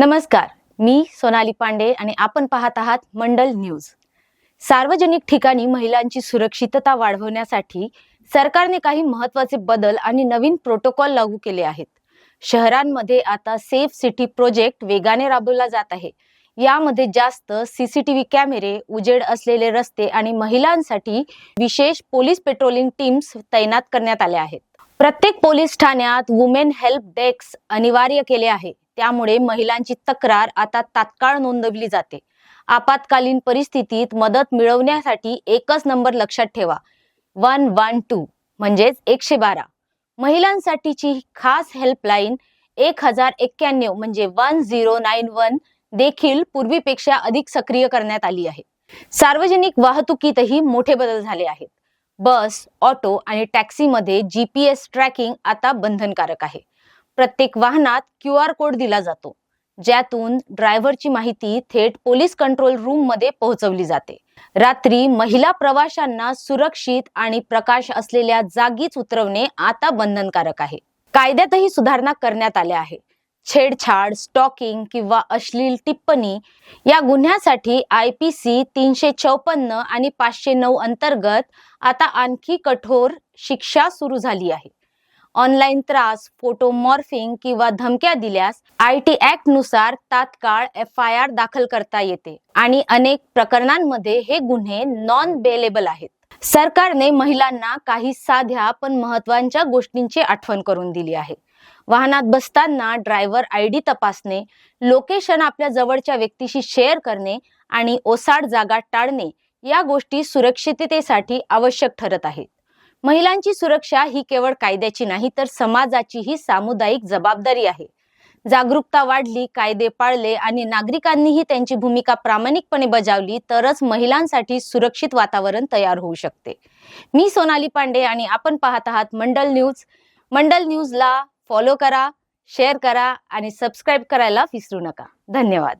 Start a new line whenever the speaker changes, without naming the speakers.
नमस्कार मी सोनाली पांडे आणि आपण पाहत आहात मंडल न्यूज. सार्वजनिक ठिकाणी महिलांची सुरक्षितता वाढवण्यासाठी सरकारने काही महत्त्वाचे बदल आणि नवीन प्रोटोकॉल लागू केले आहेत. शहरांमध्ये आता सेफ सिटी प्रोजेक्ट वेगाने राबवला जात आहे. यामध्ये जास्त सीसीटीव्ही कॅमेरे उजेड असलेले रस्ते आणि महिलांसाठी विशेष पोलीस पेट्रोलिंग टीम्स तैनात करण्यात आल्या आहेत. प्रत्येक पोलीस ठाण्यात वुमेन हेल्प डेस्क अनिवार्य केले आहे. त्यामुळे महिलांची तक्रार आता तात्काळ नोंदवली जाते. आपत्कालीन परिस्थितीत मदत मिळवण्यासाठी एकच नंबर लक्षात ठेवा. वन वन टू म्हणजेच एकशे बारा. महिलांसाठीची खास हेल्पलाईन एक हजार एक्क्याण्णव म्हणजे वन झिरो नाईन वन देखील पूर्वीपेक्षा अधिक सक्रिय करण्यात आली आहे. सार्वजनिक वाहतुकीतही मोठे बदल झाले आहेत. बस ऑटो आणि टॅक्सीमध्ये जी पी एस ट्रॅकिंग आता बंधनकारक आहे. प्रत्येक वाहनात क्यू आर कोड दिला जातो ज्यातून ड्रायव्हरची माहिती थेट पोलीस कंट्रोल रूममध्ये पोहोचवली जाते. रात्री महिला प्रवाशांना सुरक्षित आणि प्रकाश असलेल्या जागीच उतरवणे आता बंधनकारक आहे. कायद्यातही सुधारणा करण्यात आल्या आहे छेडछाड स्टॉकिंग किंवा अश्लील टिप्पणी या गुन्ह्यासाठी आय पी सी तीनशे चौपन्न आणि पाचशे नऊ अंतर्गत आता आणखी कठोर शिक्षा सुरू झाली आहे. ऑनलाईन त्रास फोटो मॉर्फिंग किंवा धमक्या दिल्यास आय टी ऍक्टनुसार तात्काळ एफ आय आर दाखल करता येते आणि अनेक प्रकरणांमध्ये हे गुन्हे नॉन बेलेबल आहेत. सरकारने महिलांना काही साध्या पण महत्त्वाच्या गोष्टींची आठवण करून दिली आहे. वाहनात बसताना ड्रायव्हर आय डी तपासणे लोकेशन आपल्या जवळच्या व्यक्तीशी शेअर करणे आणि ओसाड जागा टाळणे या गोष्टी सुरक्षिततेसाठी आवश्यक ठरत आहेत. महिलांची सुरक्षा ही केवळ कायद्याची नाही तर समाजाचीही सामुदायिक जबाबदारी आहे. जागरूकता वाढली कायदे पाळले आणि नागरिकांनीही त्यांची भूमिका प्रामाणिकपणे बजावली तरच महिलांसाठी सुरक्षित वातावरण तयार होऊ शकते. मी सोनाली पांडे आणि आपण पाहत आहात मंडल न्यूज. मंडल न्यूजला फॉलो करा शेअर करा आणि सबस्क्राईब करायला विसरू नका. धन्यवाद.